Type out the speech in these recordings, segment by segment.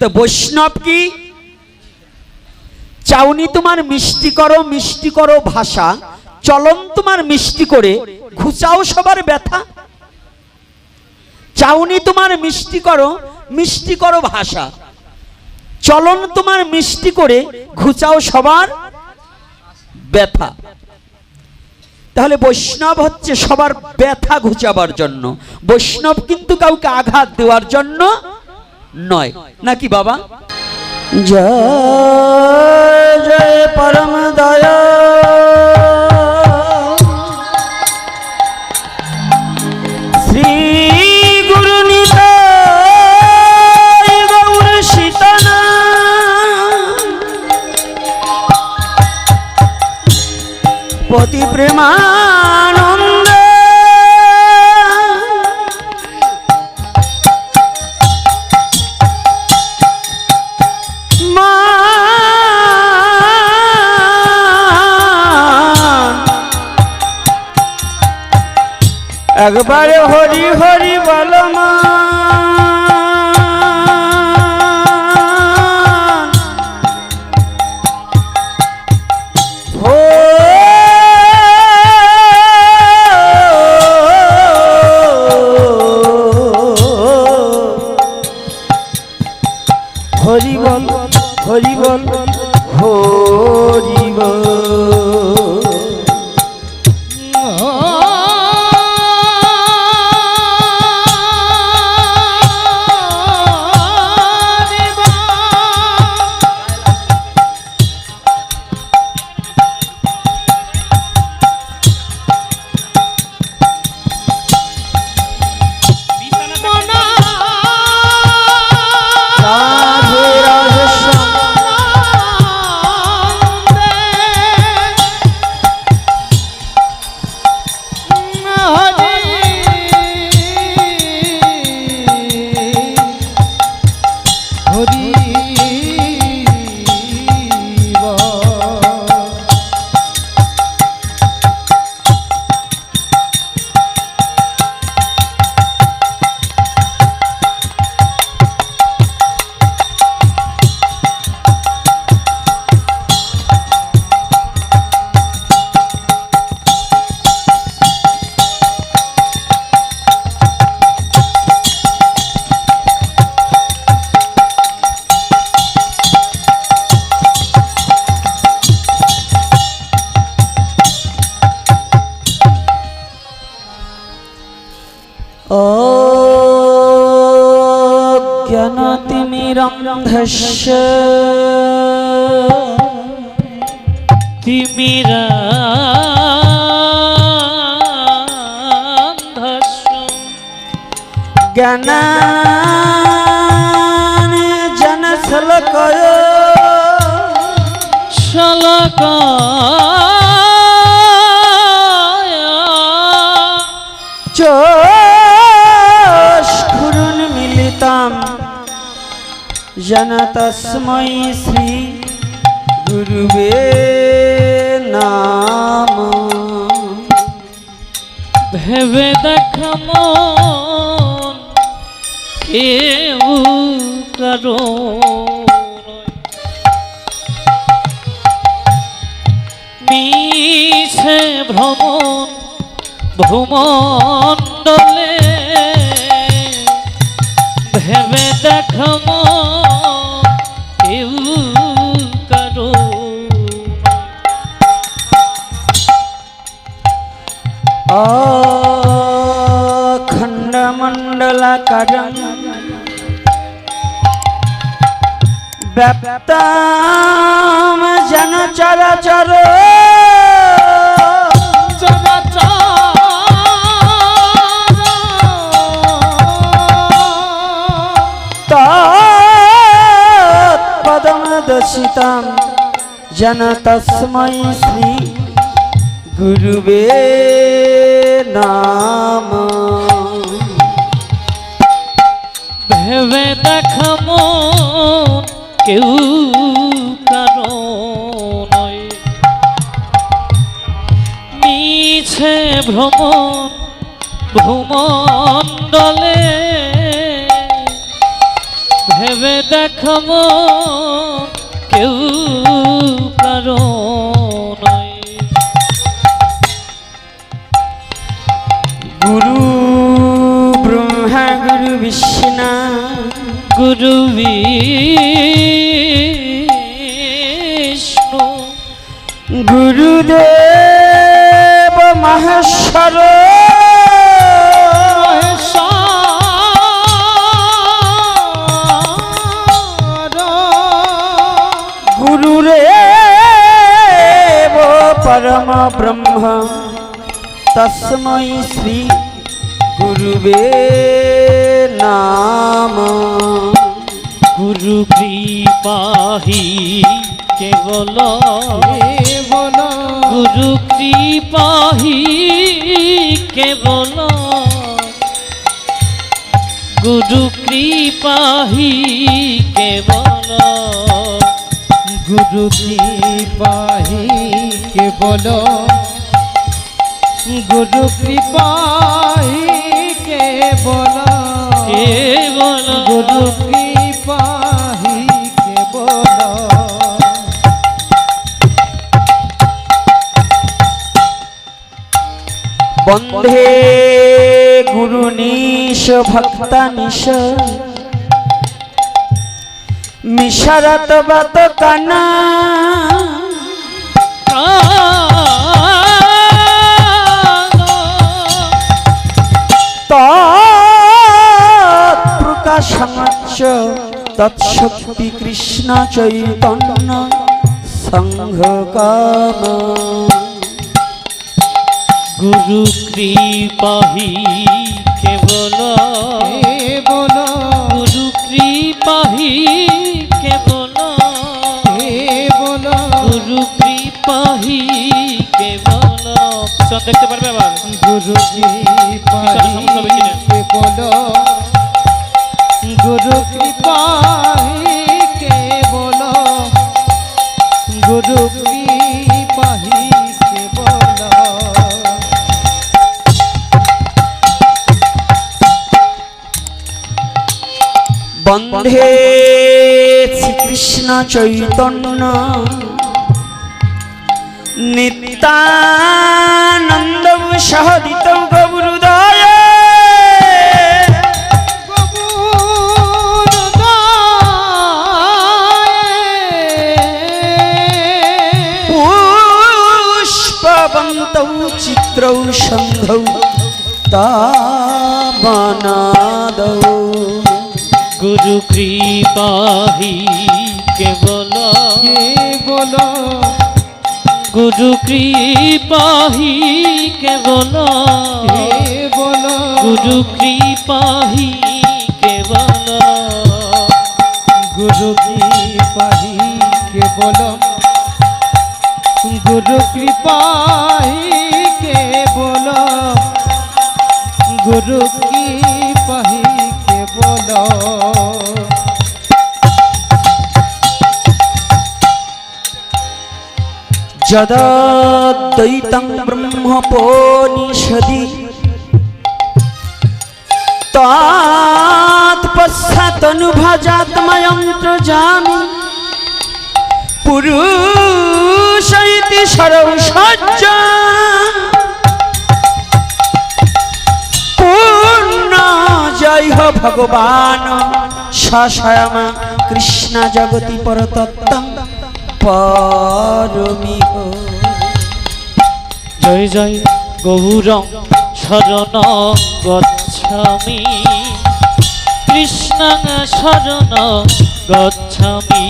তো বৈষ্ণব কি? চাউনি তোমার মিষ্টি করো মিষ্টি করো ভাষা, চলন তোমার মিষ্টি করে, ঘুচাও সবার ব্যথা। চাউনি তোমার মিষ্টি করো মিষ্টি করো ভাষা, চলন তোমার মিষ্টি করে, ঘুচাও সবার ব্যথা। তাহলে বৈষ্ণব হচ্ছে সবার ব্যথা ঘুচাবার জন্য। বৈষ্ণব কিন্তু কাউকে আঘাত দেওয়ার জন্য নয়। নাকি বাবা? জয় পরম দয়া পতি প্রেমানন্দ একবারে হরি হরি চুরুন মিলিতাম জন তস্मै শ্রী গুরুবে নাম। ভেবে দেখ কেউ কারও ভ্রমণ ভূমণ্ডলে ভেবে দেখ মন কেউ কারও খণ্ডমণ্ডলাকারং ব্যাপ্তাম জন চরাচর পদম দশিতাম জন তস্मै শ্রী গুরুবে নাম ভেবে দেখ মন কেউ ভ্রমণ ভূমণ্ডলে ভেবে দেখাবো কেউ কারও গুরু ব্রহ্মা গুরু বিষ্ণু। গুরু বিষ্ণু। গুরুদেব মহেশ্বর। গুরুরেব পরম ব্রহ্ম তস্मै শ্রী গুরুবে নাম। গুরু কৃপাহি। কেবল গুরু কৃপাহি কেবল গুরু কৃপাহি কেবল গুরু কৃপাহি কেবল গুরু কৃপাহি কেবল কেবল গুরু বন্ধে গুরু নিশ ভক্তা নিশ। মিশরত বত কানা। তৎপ্রকাশমচ্চ তৎশক্তি কৃষ্ণ চৈতন্য সংঘ কাম। গুরু কৃপাহি কেবল। কেবল। গুরু কৃপাহি কেবল। কেবল। গুরু কৃপাহি কেবল। সব দেখতে পারবে আবার। গুরু কৃপাহি কেবল। গুরু কৃপাহি কেবল। গুরু কৃপাহি বন্ধে শ্রীকৃষ্ণ চৈতন্য। নিত্যানন্দ সহদিত গৌরুদয় পুষ্পবন্তৌ চিত্রৌ সন্ধৌ তাবনাদৌ গুরু কৃপাহি কেবল। কেবল। গুরু কৃপাহি কেবল। কেবল। গুরু কৃপাহি কেবল। গুরু কৃপাহি কেবল। গুরু কৃপাহি কেবল। গুরু যদ্বৈতং ব্রহ্মপোনিষদি তৎপশ্চাতনুভজাত্ময়ন্ত্রজামি পুরুষ ইতি সরৌষজ্জ ভগবান স্বয়ং কৃষ্ণ জগতি পরতত্ত্বম পরমিহ। জয় জয় গৌর শরণ গচ্ছামি। কৃষ্ণ শরণ গচ্ছামি।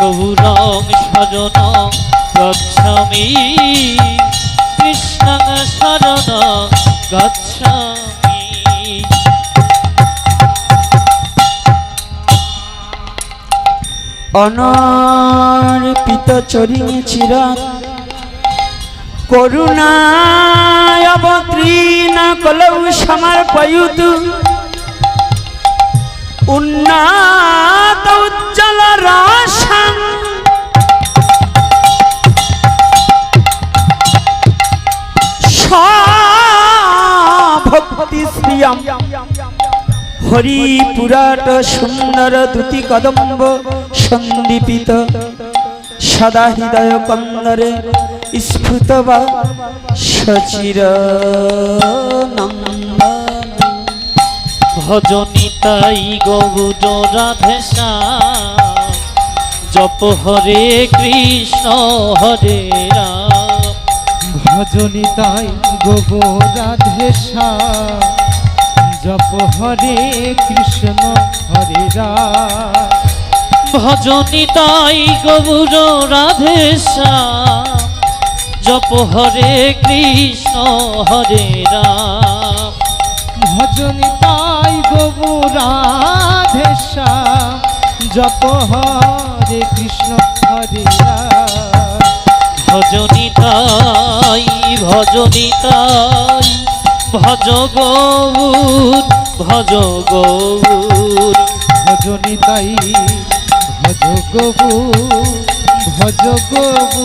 গৌর শরণ গচ্ছামি। কৃষ্ণ শরণ গচ্ছামি। অনর্পিত চরিণী চিরাত করুণায় অবতীর্ণ কলৌ সমর্পয়ুতু। উন্নাত উজ্জ্বল রাশাং ভক্তি শ্রিয়ম হরি পুরাট সুন্দর দুটি কদম্ব সন্দীপিত। সদা হৃদয় কন্দরে স্ফুত বা সচির ভজনিতাই গৌর রাধেশা জপ হরে কৃষ্ণ হরে রাম। ভজনী তাই গোবো রাধেশা জপ হরে কৃষ্ণ হরে রাম। ভজনিতাই গৌর রাধেশা জপ হরে কৃষ্ণ হরে রাম। ভজনী তাই গোবো রাধেশা জপ হরে কৃষ্ণ হরে রাম। ভজনিতাই ভজনিতাই ভজ গৌর ভজ গৌর। ভজনী তাই ভজ গবু ভজ গবু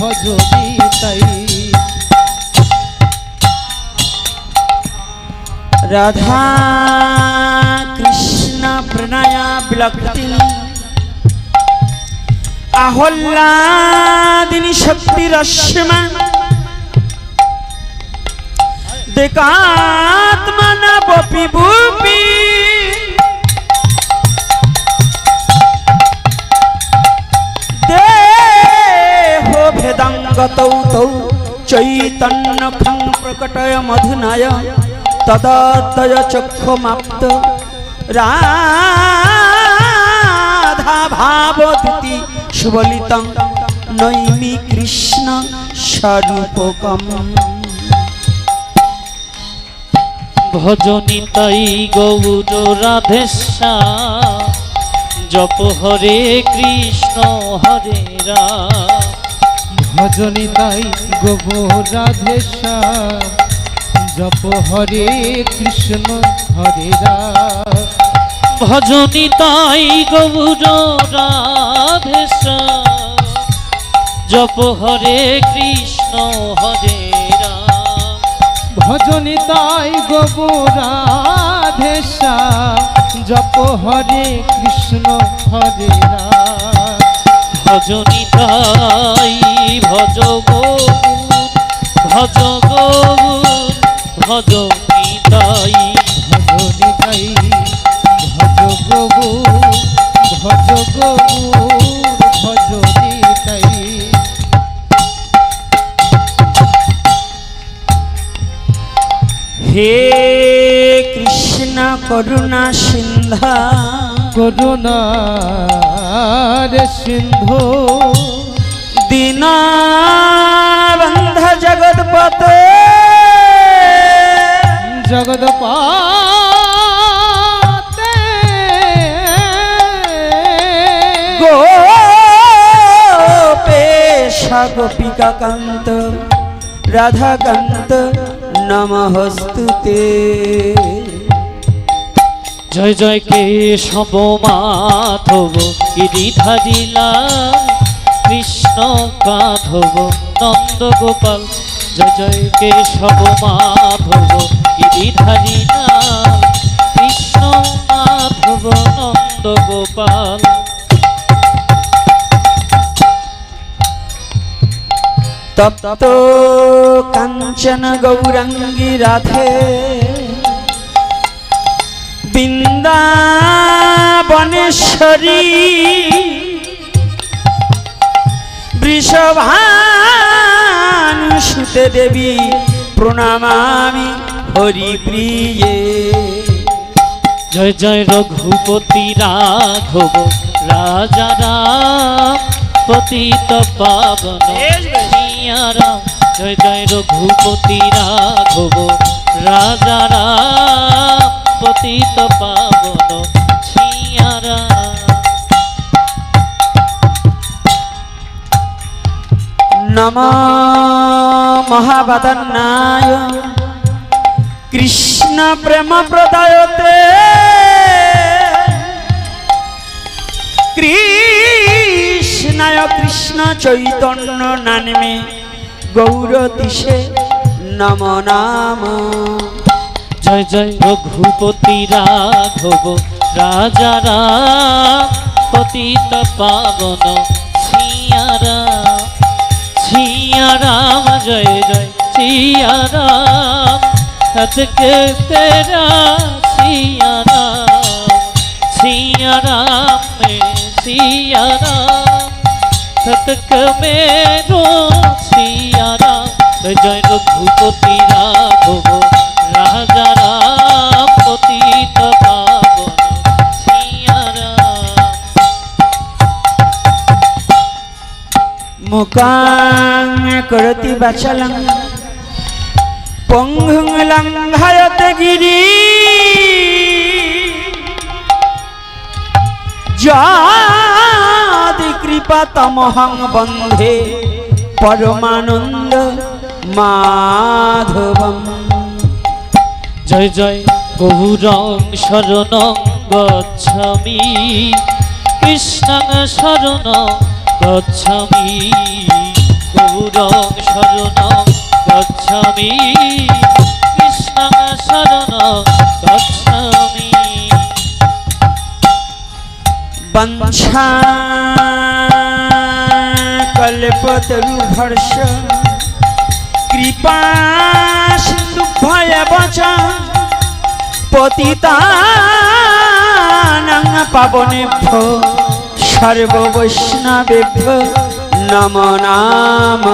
ভজনী তাই। রাধা কৃষ্ণ প্রণয়া বিলক্তি আহ্লাদিনী শক্তি চৈতন্য খং প্রকটয় মধুনায়। তদতয় চক্ষুমাপ্ত রাধা ভাবদূতি সুবলিতং। নৈমি কৃষ্ণ স্বরূপকম ভজনিতাই গৌর রাধেশা জপ হরে কৃষ্ণ হরে রাম। ভজনী তাই গবু রাধেশা জপ হরে কৃষ্ণ হরে রাম। ভজনিতাই গৌর রাধেশা জপ হরে কৃষ্ণ হরে ভজনী তাই গবু রাধেশা জপ হরে কৃষ্ণ, হরে ভজনি তাই ভজ গো ভজ গো ভজনিতাই ভজনী করুণা সিন্ধা। করুণার সিন্ধু। দীনবন্ধ জগৎপত জগৎ পাতে গোপেশ গোপিকা কান্ত রাধাকান্ত নমস্তুতে। জয় জয় কেশব মাধব গিরিধারিলা কৃষ্ণ কাধব, নন্দ গোপাল, জয় জয় কেশব মাধব গিরিধারিলা কৃষ্ণ মাধব, নন্দ গোপাল। তপ্ত কাঞ্চন গৌরাঙ্গী রাধে। বৃন্দাবনেশ্বরী। বৃষভানুসুতে দেবী প্রণামামি হরিপ্রিয়ে। জয় জয় রঘুপতি রাঘব রাজা রাম পতিত পাবন রাম জয় জয় রঘুপতি রাঘব রাজা রাম পতিত পাবন সিয়া রাম নম মহাবদন্নায় কৃষ্ণ প্রেম প্রদায়তে। কৃষ্ণায় কৃষ্ণ চৈতন্য নামে গৌর দিশে নম নাম। জয় জয় রঘুপতি রাঘব, রাজা পতিত পাবন সিয়ারা সিয়ারাম জয় জয় সিয়ারাম সতকে তেরা সিয়ারাম সিয়ারাম মে সিয়ারাম সতক मेरो সিয়ারাম জয় জয় রঘুপতি রাঘব। করতি বাচলং পঙ্গুং লঙ্ঘয়ত গিরি। কৃপা তমহং বন্ধে পরমানন্দ মাধবম। জয় জয় গৌরং শরণ গচ্ছামি কৃষ্ণং শরণ গচ্ছামি গৌরং শরণ গচ্ছামি কৃষ্ণং শরণ গচ্ছামি। বঞ্ছা কল্পতরুহর্ষ কৃপা সিন্ধু ভয় বচা পতিতানাং পাবনেভ্য সর্ববৈষ্ণবেভ্য নম নাম।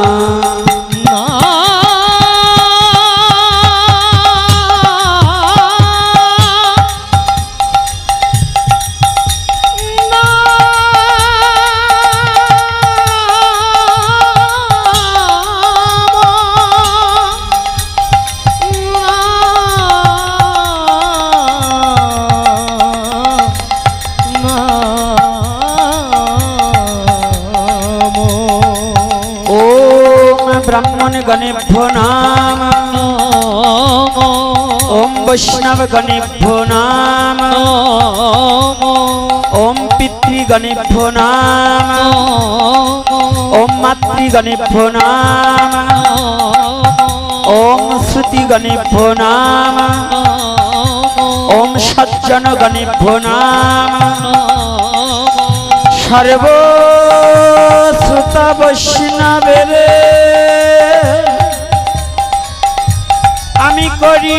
বৈষ্ণব গণেভ্যো নাম ওম পিতৃগণেভ্যো নাম ওম মাতৃগণেভ্যো নাম ওম শ্রুতিগণেভ্যো নাম ওম সজ্জনগণেভ্যো নাম সর্বশ্রুত বৈষ্ণবের আমি করি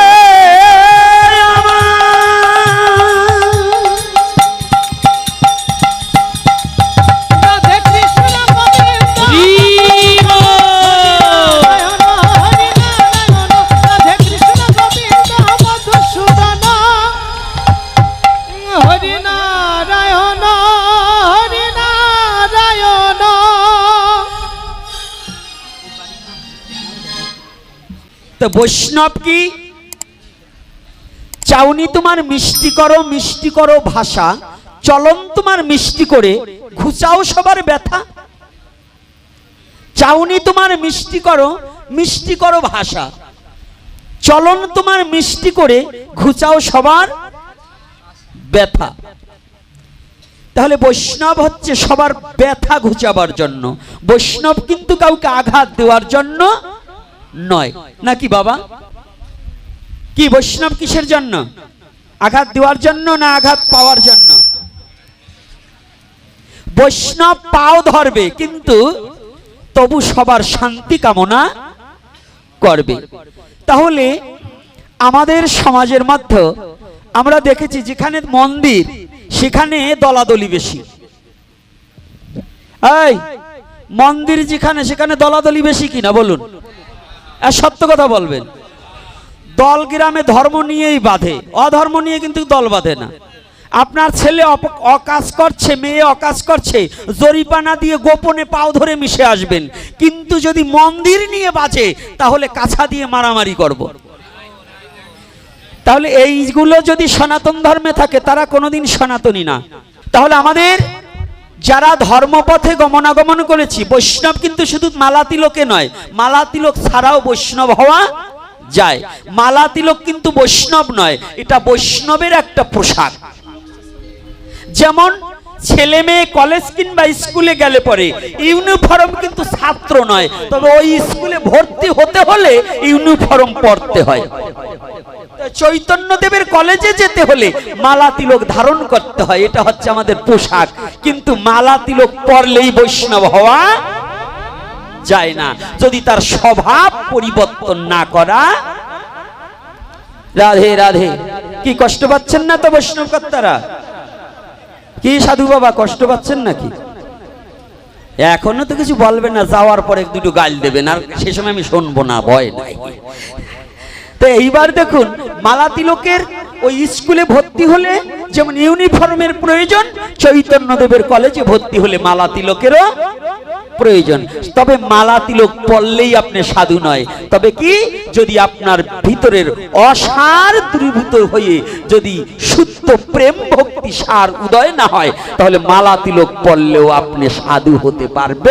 বৈষ্ণব কি? চাউনি তোমার মিষ্টি করো মিষ্টি করো ভাষা। চলন তোমার মিষ্টি করে, ঘুচাও সবার ব্যথা। চাউনি তোমার মিষ্টি করো মিষ্টি করো ভাষা। চলন তোমার মিষ্টি করে, ঘুচাও সবার ব্যথা। তাহলে বৈষ্ণব হচ্ছে সবার ব্যথা ঘুচাবার জন্য। বৈষ্ণব কিন্তু কাউকে আঘাত দেওয়ার জন্য নয়। নাকি বাবা? কি বৈষ্ণব কিসের জন্য? আঘাত দেওয়ার জন্য না আঘাত পাওয়ার জন্য? বৈষ্ণব পাও ধরবে, কিন্তু তবু সবার শান্তি কামনা করবে। তাহলে আমাদের সমাজের মধ্যে আমরা দেখেছি যেখানে মন্দির, সেখানে দলাদলি বেশি। মন্দির যেখানে, সেখানে দলাদলি বেশি কিনা বলুন। আর সত্য কথা বলবেন, দল গ্রামে ধর্ম নিয়েই বাঁধে, অধর্ম নিয়ে কিন্তু দল বাঁধে না। আপনার ছেলে অকাজ করছে, মেয়ে অকাজ করছে জরিপানা দিয়ে গোপনে পাও ধরে মিশে আসবেন। কিন্তু যদি মন্দির নিয়ে বাঁচে তাহলে কাছা দিয়ে মারামারি করব। তাহলে এইগুলো যদি সনাতন ধর্মে থাকে, তারা কোনোদিন সনাতনী না। তাহলে আমাদের যারা ধর্মপথে গমনাগমন করেছি, বৈষ্ণব কিন্তু শুধু মালা তিলকে নয় মালা তিলক ছাড়াও বৈষ্ণব হওয়া যায়। মালা তিলক কিন্তু বৈষ্ণব নয়, এটা বৈষ্ণবের একটা পোশাক। যেমন ছেলে মেয়ে কলেজ কিংবা স্কুলে গেলে পরে ইউনিফর্ম কিন্তু ছাত্র নয়। তবে ওই স্কুলে ভর্তি হতে হলে ইউনিফর্ম পরতে হয়। চৈতন্য দেবের কলেজে যেতে হলে মালা তিলক ধারণ করতে হয়। এটা হচ্ছে আমাদের পোশাক। কিন্তু মালা তিলক পরলেই বৈষ্ণব হওয়া যায় না। যদি তার স্বভাব পরিবর্তন না করা রাধে রাধে। কি কষ্ট পাচ্ছেন না তো বৈষ্ণব কর্তারা? কি সাধু বাবা, কষ্ট পাচ্ছেন নাকি? এখনও তো কিছু বলবে না, যাওয়ার পরে দুটো গাল দেবেন, আর সে সময় আমি শুনব না, ভয় নাই। তো এইবার দেখুন মালা তিলকের ওই স্কুলে ভর্তি হলে যেমন ইউনিফর্মের প্রয়োজন, চৈতন্যদেবের কলেজে ভর্তি হলে মালা তিলকেরও প্রয়োজন। তবে মালা তিলক পড়লেই আপনি সাধু নয়। তবে কি? যদি আপনার ভিতরের অসার দূরীভূত হয়ে যদি শুদ্ধ প্রেম ভক্তি সার উদয় না হয়, তাহলে মালা তিলক পড়লেও আপনি সাধু হতে পারবে